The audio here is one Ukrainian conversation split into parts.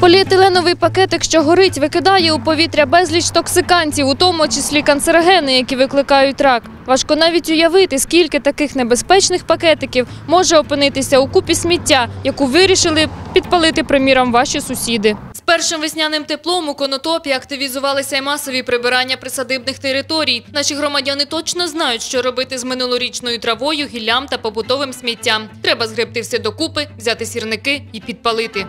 Поліетиленовий пакетик, що горить, викидає у повітря безліч токсикантів, у тому числі канцерогени, які викликають рак. Важко навіть уявити, скільки таких небезпечних пакетиків може опинитися у купі сміття, яку вирішили підпалити, приміром, ваші сусіди. З першим весняним теплом у Конотопі активізувалися й масові прибирання присадибних територій. Наші громадяни точно знають, що робити з минулорічною травою, гіллям та побутовим сміттям. Треба згребти все докупи, взяти сірники і підпалити.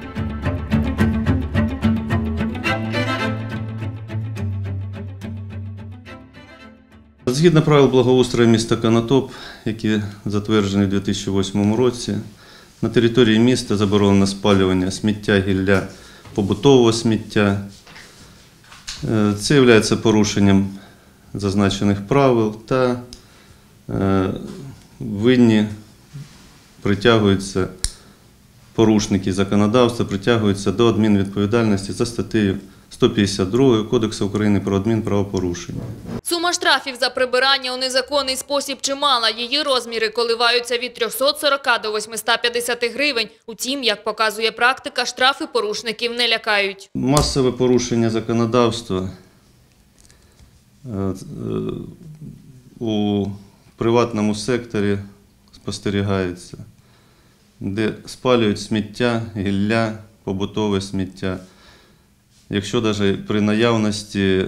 Згідно правил благоустрою міста Конотоп, які затверджені у 2008 році, на території міста заборонено спалювання сміття, гілля, побутового сміття. Е, Це є порушенням зазначених правил та е, винні притягуються порушники законодавства, притягуються до адмінвідповідальності за статтею 152 Кодексу України про адмінправопорушення. Сума штрафів за прибирання у незаконний спосіб чимала. Її розміри коливаються від 340 до 850 гривень. Утім, як показує практика, штрафи порушників не лякають. Масове порушення законодавства е, е, у приватному секторі спостерігається, де спалюють сміття, гілля, побутове сміття. Якщо навіть при наявності е,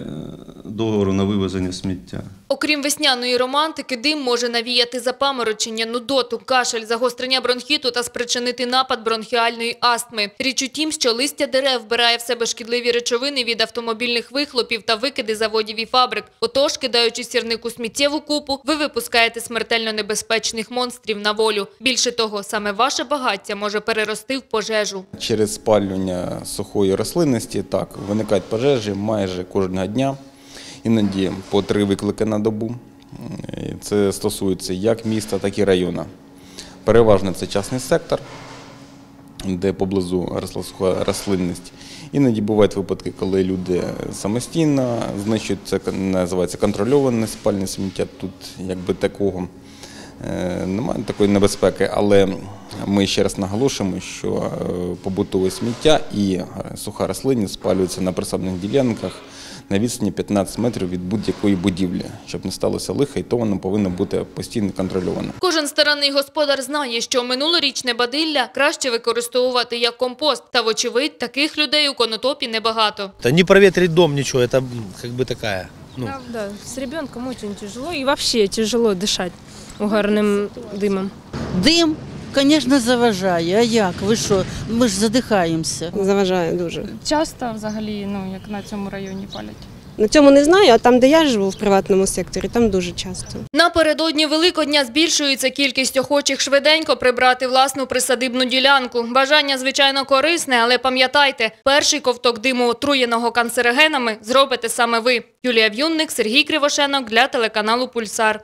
договору на вивезення сміття. Окрім весняної романтики, дим може навіяти запаморочення, нудоту, кашель, загострення бронхіту та спричинити напад бронхіальної астми. Річ у тім, що листя дерев вбирає в себе шкідливі речовини від автомобільних вихлопів та викиди заводів і фабрик. Отож, кидаючи сірнику сміттєву купу, ви випускаєте смертельно небезпечних монстрів на волю. Більше того, саме ваше багаття може перерости в пожежу. Через спалювання сухої рослинності так виникають пожежі майже кожного дня, іноді по три виклики на добу. Це стосується як міста, так і району. Переважно це частний сектор, де поблизу росла суха рослинність. Іноді бувають випадки, коли люди самостійно знищують це називається контрольоване спальне сміття. Тут якби такого Е, Немає такої небезпеки, але ми ще раз наголошуємо, що е, побутове сміття і е, суха рослинність спалюються на присадних ділянках на відстані 15 метрів від будь-якої будівлі, щоб не сталося лиха, і то воно повинно бути постійно контрольовано. Кожен старанний господар знає, що минулорічне бадилля краще використовувати як компост. Та, вочевидь, таких людей у конотопі небагато. Да не проветрить дом ничего, это м, как бы такая. Ну, Правда, с ребенком очень тяжело и вообще тяжело дышать угарним дымом. Дим, звісно, заважає. А як? Ви що? Ми ж задихаємося. Заважає дуже. Часто взагалі, ну як на цьому районі палять. На цьому не знаю, а там, де я живу в приватному секторі, там дуже часто. Напередодні Великодня збільшується кількість охочих швиденько прибрати власну присадибну ділянку. Бажання, звичайно, корисне, але пам'ятайте, перший ковток диму, отруєного канцерогенами, зробите саме ви. Юлія В'юнник, Сергій Кривошенок для телеканалу «Пульсар».